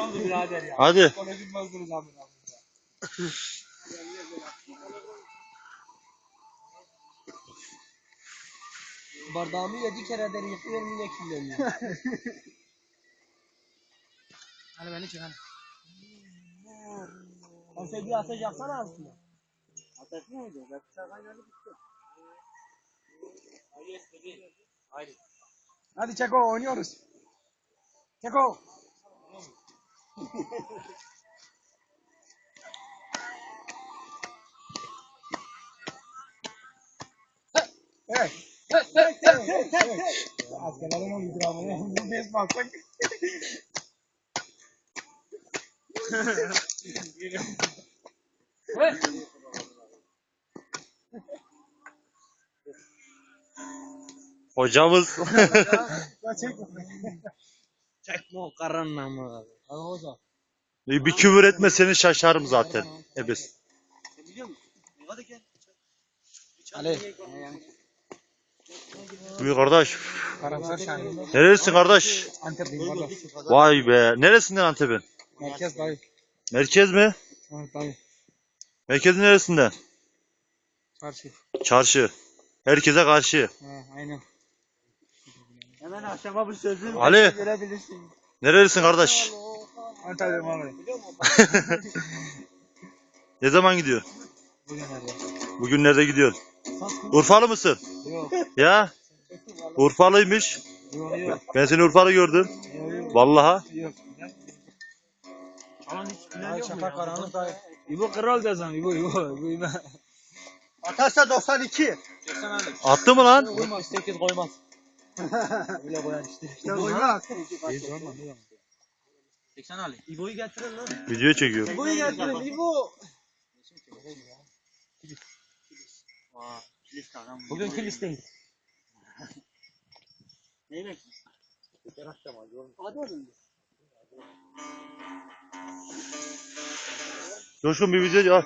Oldu birader ya. Hadi. Bardağımı yedi keredir yıkıyorum yine kirleniyor. Hadi beni çık hadi. Sen sen bir ateş yaksana aslında. Ateş mi? Ben bıçağı kaynadı bitti. Haydi. Hadi Çeko oynuyoruz. Çeko. Askerlerin on gramı. Bu bez baksak. Hocamız. Çekme o karanla mı? Hadi hocam. bir küfür etme seni şaşarım zaten. Ebes. Ali. Buyur kardeş. Karamsar şahane. Neresin kardeş? Antep'liyim kardeş. Vay be. Neresinden Antep'in? Merkez dayı. Merkez mi? Evet dayı. Merkezin neresinden? Çarşı. Çarşı. Herkese karşı. Ha, aynen. Hemen akşama bu sözü Ali. görebilirsin. Nerelisin kardeş? Antalya'da abi. Ne zaman gidiyor? Bugün nerede? Bugünlerde gidiyor. Urfalı mısın? Yok. Ya. Urfalıymış. Yok yok. Ben seni Urfalı gördüm. Yok yok. Vallahi. Yok. Alan hiç bilen Ay yok mu karanlık dayı. İbo kral desen İbo İbo. İbo İbo. Atarsa 92. Attı mı lan? Koymaz 8 koymaz. Öyle koyar işte. İşte koymaz. 80 Ali. İbo'yu getirin lan. Video çekiyor. İbo'yu getirin İbo. Bugünkü listeyiz. Neyi bekliyorsun? Hadi oğlum. Coşkun bir video al.